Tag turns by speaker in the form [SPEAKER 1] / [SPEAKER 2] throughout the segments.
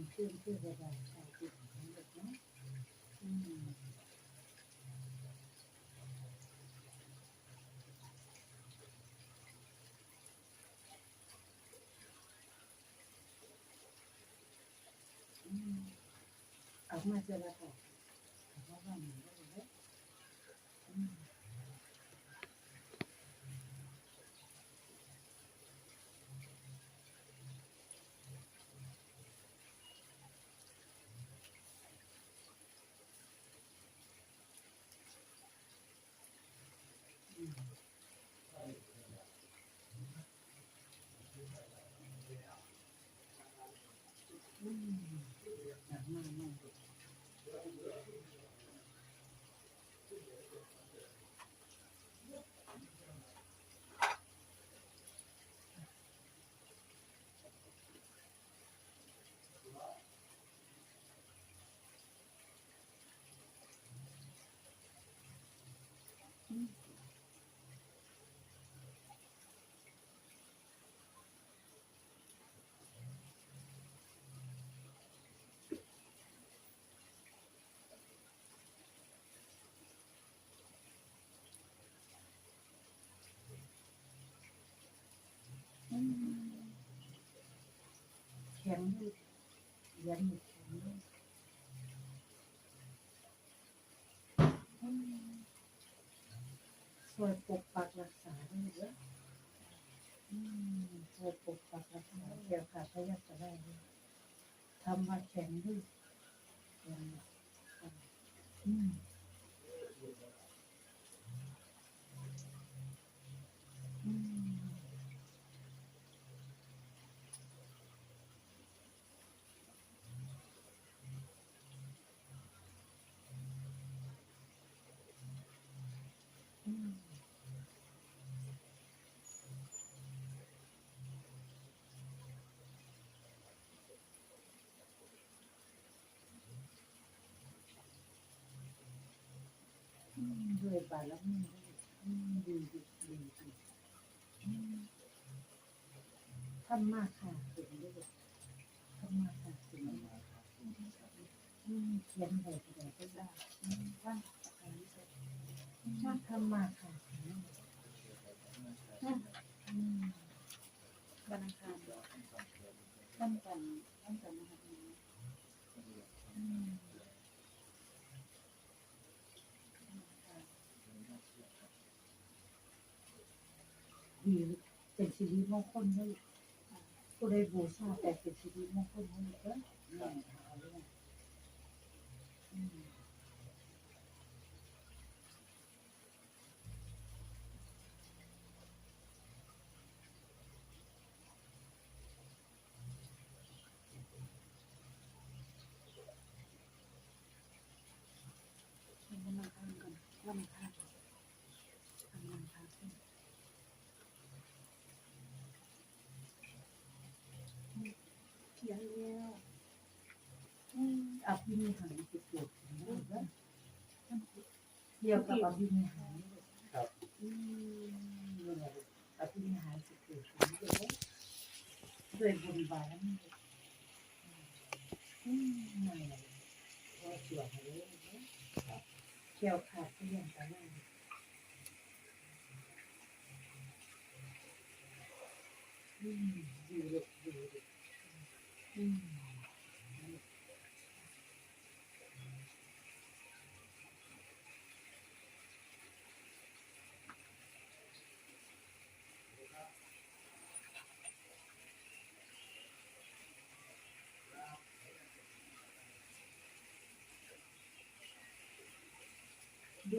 [SPEAKER 1] เป็นเครื่องเพื่อระบายชายติดทั้งหมดเนาะอืมอืมเอามาเจอแล้วค่ะเอามาว่าหนึ่งได้เลยอืม อืมหนักมากมากอืมแข็งด้วยยันแข็งด้วยอืม ช่วยปกปักรักษาด้วยเยอะช่วยปกปักรักษาเกี่ยวกับพยาธิได้ด้วยทำมาแข็งด้วยอืม อืมด้วยบารมีด้วยอืมดีดีดีดีทำมากค่ะถึงด้วยทำมากค่ะถึงอืมเขียนใส่กระดาษก็ได้อืมว่าชอบทำมากค่ะถึงอืม
[SPEAKER 2] วันอังคารท่านกันท่านกันนะคะ
[SPEAKER 1] ดีเป็นสิริมงคลให้ผู้ใดบูชาแต่เป็นสิริมงคลด้วยเด้อแม่เอาเรื่องอืม
[SPEAKER 2] วันอังคารกันวันอังคารวันอังคาร
[SPEAKER 1] เขียนแล้วอืมอภินิหารจะเกิดขึ้นได้เด้อเกี่ยวกับอภินิหาร
[SPEAKER 3] ครับ
[SPEAKER 1] อืมอภินิหารจะเกิดด้เด้อด้วยบุญบารมีอืมนั่นแหละว่าสวดเลยเด้อเกี่ยวขาดเรื่องกันได้อืมดีเลยดีเลย ด้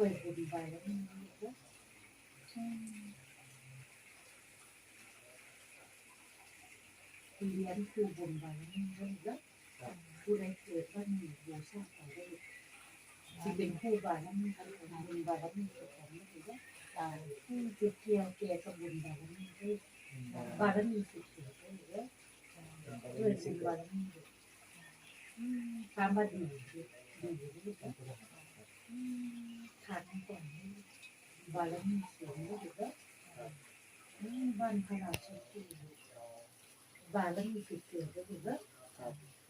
[SPEAKER 1] วยบุญบารมีเยอะ เรียนคือบุญบารมีเยอะผู้ใดเกิดว่ามีบูชาเขาได้ที่เป็นผู้บารมีเขาเป็นบุญบารมีของนี่เยอะตายที่จะเกี่ยวแก่กับบุญบารมีด้วยบารมีสุดเสียได้เยอะด้วยบุญบารมีตามมาดีดีดีขาดก่อนบารมีเสียงได้เยอะบ้านขนาดชุด บารมีสุดเสียได้เยอะ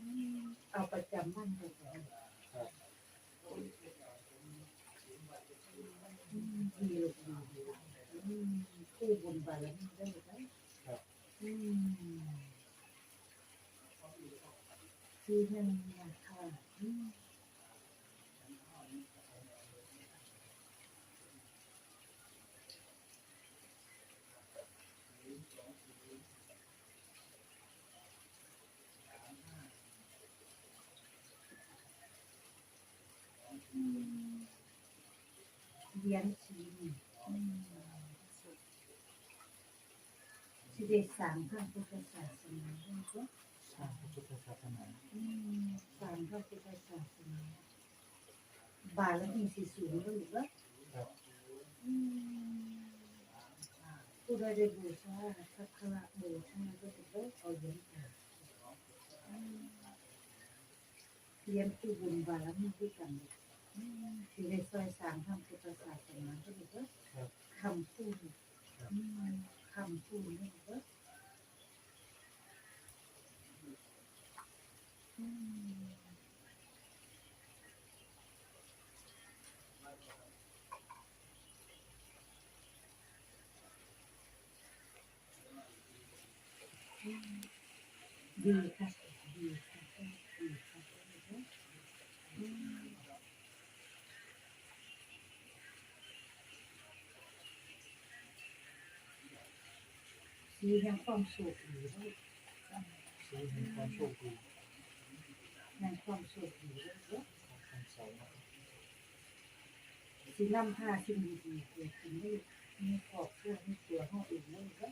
[SPEAKER 2] อืม
[SPEAKER 1] เอาประจำมั่นไปก่อนอืมดีลูกดีดีอืมคู่บุญบารมีได้ไหมอืมที่นั่นนะคะ เรียนชีน
[SPEAKER 2] อืม
[SPEAKER 1] ที่ได้สร้างพระพุทธศาสนาด้วยก็
[SPEAKER 3] สร้างพระพุทธศาสนา
[SPEAKER 1] อืมสร้างพระพุทธศาสนาบารมีสิสูงก็หรือว่า
[SPEAKER 3] ครับ
[SPEAKER 1] อืมผู้ใดได้บูชาสักการะบูชาก็จะได้เอาเงินไปอืมเรียนคือบุญบารมีด้วยกันอื มที่ได้ซอยสร้างพระพุทธศาสนาก็หรือว่า
[SPEAKER 3] ครับ
[SPEAKER 1] คำพูดอืมคำพูดนี่ก็อืมดีค่ะดีค่ะดีค่ะอืม มีแห่งความสุขอยู่ด้วย
[SPEAKER 3] ซื้อให้ความโชคดี
[SPEAKER 1] แห่งความสุขอยู่ด้วย
[SPEAKER 3] คำสอนนะครับ
[SPEAKER 1] สินำพาสิ่งดีๆเกิดขึ้นได้มีครอบครัวมีตัวเฮาเองได้วยก็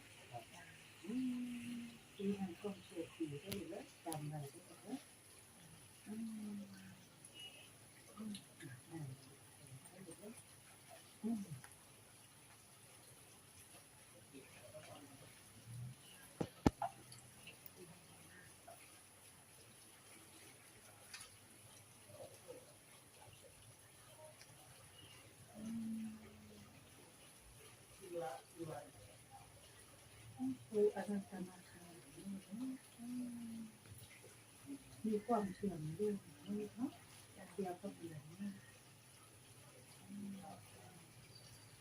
[SPEAKER 1] มีแห่งความสุขอยู่ได้แล้วจำไว้ด้วยก็อืม มอ่าได้แล้วอืมคืออนันตนาคามีความเชื่อมโยงนี่เนาะเดียวก็เหรียญนี่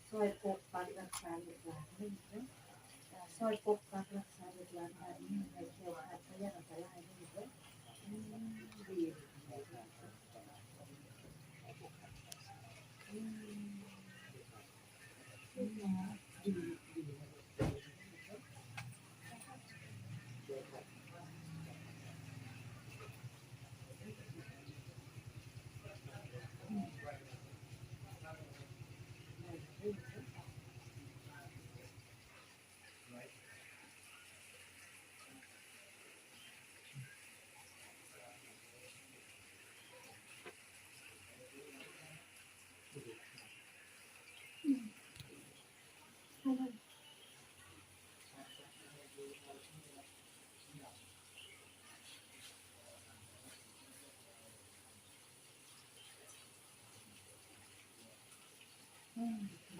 [SPEAKER 1] ซอยปกปักรักษาลูกหลานนี่เนาะซอยปกปักรักษาลูกหลานอันนี้ในเกี่ยวกับพยานอันตรายนี่เนาะ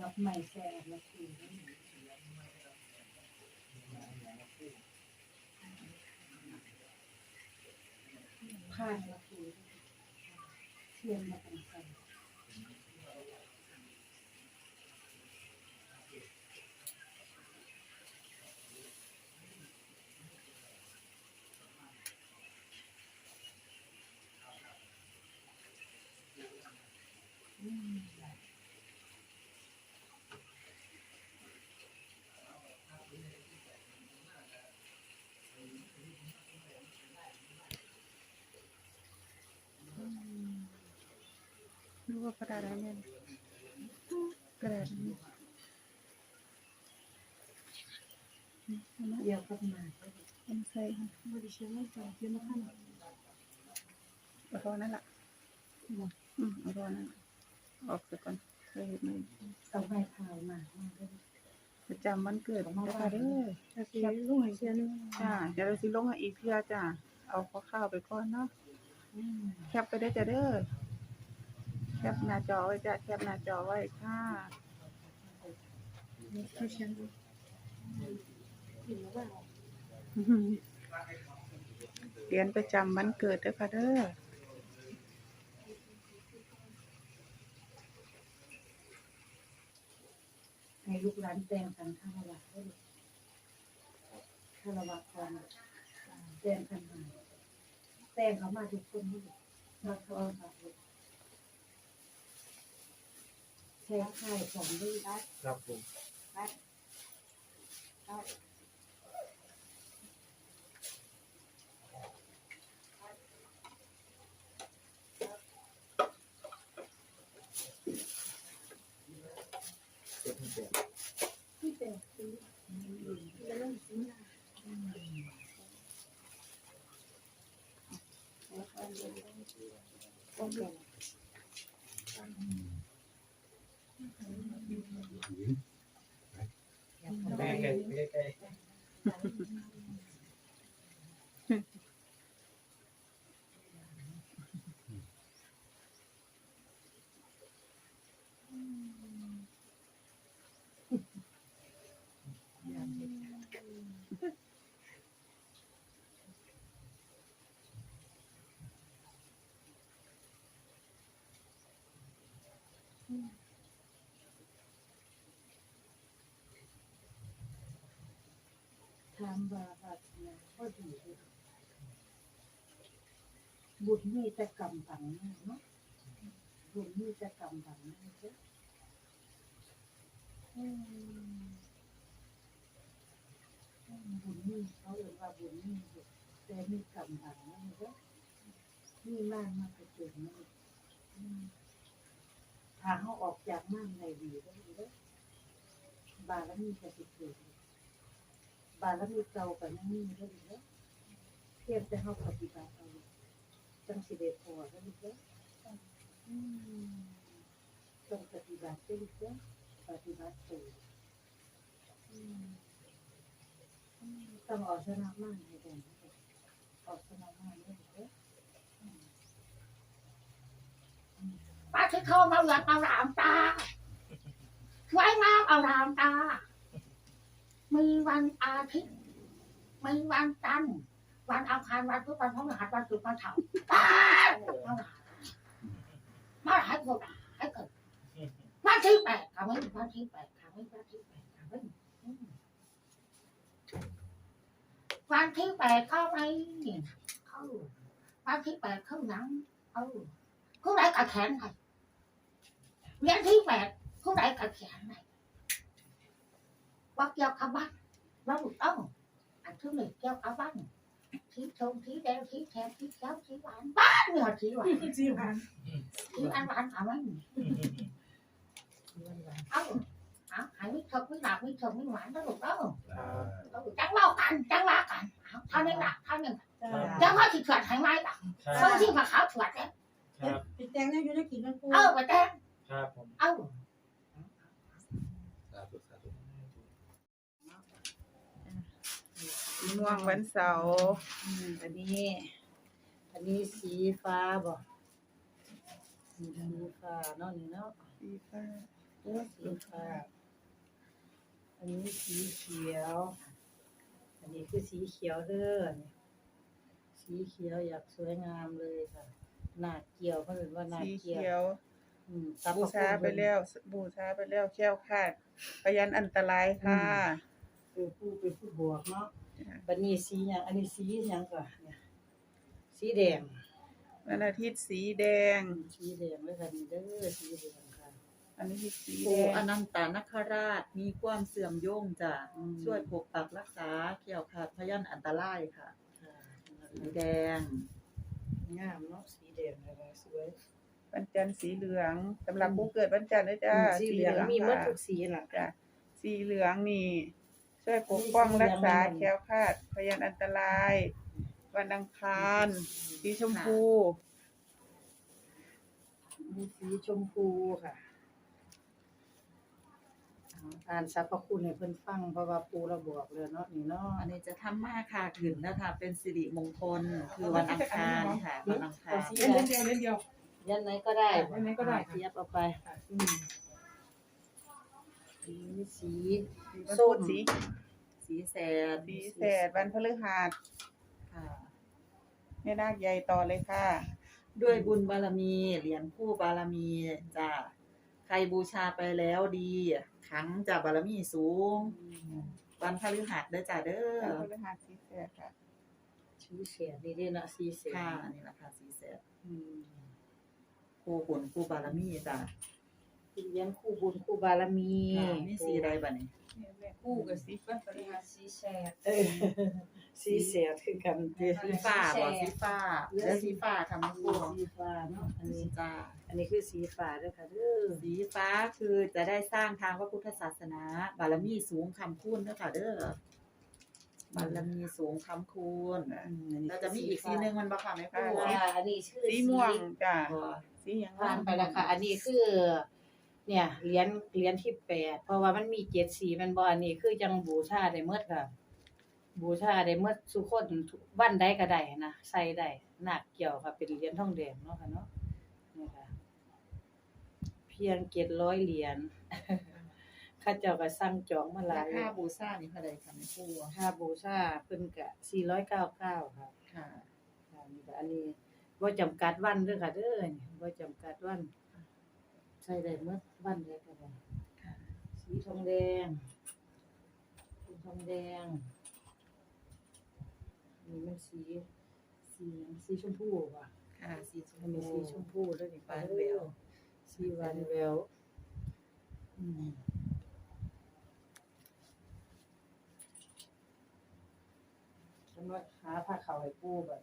[SPEAKER 1] มดอกไม่แซ่ละคืนผ่านละคืนเทียนมาเป็นใส่
[SPEAKER 2] รู้ว่ากระดาษอะไรเนี่ยกระดาษนี้อืมเอามา
[SPEAKER 1] เดียวกับหมา
[SPEAKER 2] เอามาใส่ค่ะ
[SPEAKER 1] ไม่ได้ใช้ไม่ใส่เยอะมาก
[SPEAKER 2] เอาทอนั่นแหละอืมเอาทอนั่นล่ะออกซะก่อนเคยเห็นไหม
[SPEAKER 1] เอาใบขาวมามาด้วย
[SPEAKER 2] ประจำวันเกิดของเราเด้อ
[SPEAKER 1] ถ้าสิลูกให้เชื่อนึง
[SPEAKER 2] จ้าเดี๋ยวเราสิลงให้อีกเทื่อจ้าเอาข้าวๆไปก่อนเนาะ
[SPEAKER 1] อืม
[SPEAKER 2] แคปไปได้จ้ะเด้อ แคปหน้าจอไว้จ้ะแคปหน้าจอไว้ค่ะ
[SPEAKER 1] ให้เชื่อนึงกินแล้วว่า
[SPEAKER 2] อืมเหรียญประจำวันเกิดเด้อค่ะเด้อ
[SPEAKER 1] ให้ลูกหลานแต่งกันคารวะได้เลยคารวะก่อนแต่งกันมาแต่งเขามาทุกคนนี่มาเขามา ใช้ค่ายของด้วยได้
[SPEAKER 3] ครับผมเจ็ดให้แปด
[SPEAKER 1] ที่แต่งซื้อแล้วก็ซื้อมาโอเค
[SPEAKER 3] แม่ใกล้ใกล้ใกล้
[SPEAKER 1] ทำบาปาสนาก็ดีบุญมีแต่กรรมบังน้าเนาะบุญมีแต่กรรมบังหน้าเจ้าอืมอืมบุญมีเขาเรียกว่าบุญมีอยู่แต่มีกรรมบังหน้าเจ้ามีมากมากกระเจิงมากอืม ถ้าเขาออกจากม่านในดีก็ดีเด้อบารมีจะติดเกิดบารมีเก่ากับนยังมีได้ดีเนาะเพียงแต่เฮาปฏิบัติเอาจังสิได้พอได้ดีเนาะอืมต้องปฏิบัติได้ดีเนาะปฏิบัติตัวต้องออกชนะมากให้ได้ออกชนะมากได้ดีเนาะ
[SPEAKER 4] ป้าที่เข้ามาเหลืองอารามตาสวยงามอารามตา มีวันอาทิตย์ มีวันจันทร์ วันอังคารวันพุธวันพฤหัสวันศุกร์วันเสาร์มาหลายคนหลายคนวันที่แปดค่ะไม่วันที่แปดค่ะไม่วันที่แปดค่ะไม่วันที่แปดเข้าไปเข้าวันที่แปดเข้าหนังเข้าผู้ใดกระแขนไหนเรียนที่แปดผู้ใดกระแขนไหนว่าเกี่ยวกับบ้านเรกับบ้านที่ชมที่แดงที่แทนที่เขียวที่หวานบ้า นเนี่ยที่หวาน
[SPEAKER 1] จีวัน
[SPEAKER 4] ที่อันหวานเอาไว้เอาเอาหายวิชกวิหลาบวิชกวิหวานแล้วลูกเอ้าเอาจังเล่ากันจังว่ากันเอาเท่านี้ละเท่า นี้จังว่าที่ถวดหายไหมล่ะ
[SPEAKER 3] ครั
[SPEAKER 4] เมื่
[SPEAKER 3] บ
[SPEAKER 4] อที่มาขาวถวดเนี่ย
[SPEAKER 3] ครับ
[SPEAKER 1] ไปแต่งได้อยู่ได้กินน้ำปู
[SPEAKER 4] เออไปแต่ง
[SPEAKER 3] ครับผม
[SPEAKER 4] เอา
[SPEAKER 3] สาธุสาธุ
[SPEAKER 2] สีม่วงวันเสาร์
[SPEAKER 1] อืมอันนี้ อันนี้สีฟ้าบ่สีฟ้าเนาะนี่เนาะ
[SPEAKER 2] สีฟ้า
[SPEAKER 1] เออสีฟ้า อันนี้สีเขียว อันนี้คือสีเขียวเด้อนี่สีเขียวอยากสวยงามเลยค่ะหน้าเกี่ยวเขาเรียกว่าหน้า
[SPEAKER 2] สี
[SPEAKER 1] เกี่
[SPEAKER 2] เขี
[SPEAKER 1] ยว
[SPEAKER 2] ยว
[SPEAKER 1] อืมสรรพ
[SPEAKER 2] บู
[SPEAKER 1] คุณ
[SPEAKER 2] ชาไปแล้ว บูชาไปแล้วแค้วคลาดพยันอันตรายค่ะ
[SPEAKER 1] เป็นผู้เป็นผู้บวกเนาะบัดนี้สีหยังอันนี้สีหยังก่อนเนี่ยสีแดง
[SPEAKER 2] วันอาทิตย์สีแดง
[SPEAKER 1] สีแดงเลยค่ะนี่เด้อสีแดงค่ะ
[SPEAKER 2] อันนี้สีแด
[SPEAKER 5] ปู่
[SPEAKER 2] ง
[SPEAKER 5] อนันตานคราชมีความเสื่อมโยงจ้ะ
[SPEAKER 1] อืม
[SPEAKER 5] ช่วยปกปักรักษาเกี่ยวขาดพยันอันตรายค่ะ
[SPEAKER 1] ค่ะ
[SPEAKER 5] สีแดง
[SPEAKER 1] งามเนาะสีแดงเลยค่ะสวย
[SPEAKER 2] วันจันทร์สีเหลืองสำหรับผู้เกิดวันจันทร์นะจ้า
[SPEAKER 1] สีเหลืองมีหมด
[SPEAKER 2] ค่ะ
[SPEAKER 1] ทุกสีล่ะ
[SPEAKER 2] จ้ะสีเหลืองนี่ ช่วยปกป้องรักษา
[SPEAKER 1] สีเหลือง
[SPEAKER 2] แคล้วคลาดพยันอันตราย วันอังคาร สีชมพู
[SPEAKER 1] มีสีชมพูค่ะอ่านสรรพคุณให้เพิ่นฟังเพราะว่าปูเราบอกเลยเนาะนี่เนาะ
[SPEAKER 5] อันนี้จะทำมาค่ะขึ้นนะคะเป็นสิริมงคล คือวันอังคารค่ะ วันอังคาร
[SPEAKER 1] สี
[SPEAKER 6] เล่นเดียวเล่นเดียว
[SPEAKER 1] ยันไหนก็ได้
[SPEAKER 6] ยันไหนก็ได้ค่ะ
[SPEAKER 1] เทียบเอาไปอืมสีสี
[SPEAKER 2] ส้
[SPEAKER 1] ส้
[SPEAKER 2] ม
[SPEAKER 1] ม
[SPEAKER 2] สี
[SPEAKER 5] สีแสด
[SPEAKER 2] สีแสดวันพฤหัส
[SPEAKER 5] ค่ะ
[SPEAKER 2] ม่นาคใหญ่ต่อเลยค่ะ
[SPEAKER 5] ด้วยบุญบารมี เหรียญคู่บารมีจ้ะใครบูชาไปแล้วดีขังจากบารมีสูงวันพฤหัสเด้อจ้ะเด้อ
[SPEAKER 2] แล้วพฤหัสสีแสดค่ะ
[SPEAKER 1] ชื่อเสียนี่ด้วยนะสีเสีย
[SPEAKER 5] ค่ะนี่แหละค่ะสีแสด
[SPEAKER 1] อืม
[SPEAKER 5] คู่บุญคู่บารมีจ้ะ
[SPEAKER 1] เลี้ยงคู่บุญคู่บารมี
[SPEAKER 5] ค่ะมีสีใดบ้านี้
[SPEAKER 2] คู่กับสีฟ้าพฤหัส
[SPEAKER 6] สีแสด
[SPEAKER 1] เออสีเสียคือกันเด้อ
[SPEAKER 5] สีฟ้าบ่สีฟ้าเด้อสีฟ้าค่ะมันคู่
[SPEAKER 1] สีฟ้าเนาะอันนี้
[SPEAKER 5] จ้า
[SPEAKER 1] อันนี้คือสีฟ้าเด้อค่ะเด้อ
[SPEAKER 5] สีฟ้าคือจะได้สร้างทางพระพุทธศาสนา บารมีสูงคำคูณเด้อค่ะเด้อ บารมีสูงคำคูณ
[SPEAKER 1] อืมอันนี้
[SPEAKER 5] แล้วจะมีอีกสีหนึ่งมันบ่ค่ะแม่ครู
[SPEAKER 1] อ่าอันนี้ชื่อ
[SPEAKER 2] สีม่วงจ้ะ
[SPEAKER 5] บ่
[SPEAKER 2] สีหยัง
[SPEAKER 1] ผ่านไปแล้วค่ะ อันนี้คือ เนี่ยเหรียญเหรียญที่แปดเพราะว่ามันมีเจ็ดสีแมันบ่อันนี้คือจังบูชาได้เมดค่ะ บูชาได้เมดสุคนทุกวันใดก็ได้นะใส่ได้หนักเกี่ยวค่ะเป็นเหรียญทองแดงเนาะค่ะเนาะนี่ค่ะเพียงเจ็ดร้อยเหรียญ ข้าเจ้าก็สั่งจองมาหลา
[SPEAKER 5] รายคาบูชานี่เท่าใดค่ะแม่ครู
[SPEAKER 1] ค่าบูชาเพิ่นก็499ค่ะ
[SPEAKER 5] ค่ะ
[SPEAKER 1] ค่ะนี่ก็อันนี้บ่จำกัดวันเด้อค่ะเด้อนี่บ่จำกัดวันใช้ได้หมดวันใดก็ได้
[SPEAKER 5] ค่ะ
[SPEAKER 1] สีทองแดงสีทองแดงนี่มันสีสีหยังสีชมพูว่ะ
[SPEAKER 5] ค่ะสีชม
[SPEAKER 1] อันนี้
[SPEAKER 5] พู
[SPEAKER 1] สีชมพูเด้อนี่
[SPEAKER 5] หวานแหวว
[SPEAKER 1] สีหวานแหววอืม นว่าหาผ้าขาวให้กู้แบบ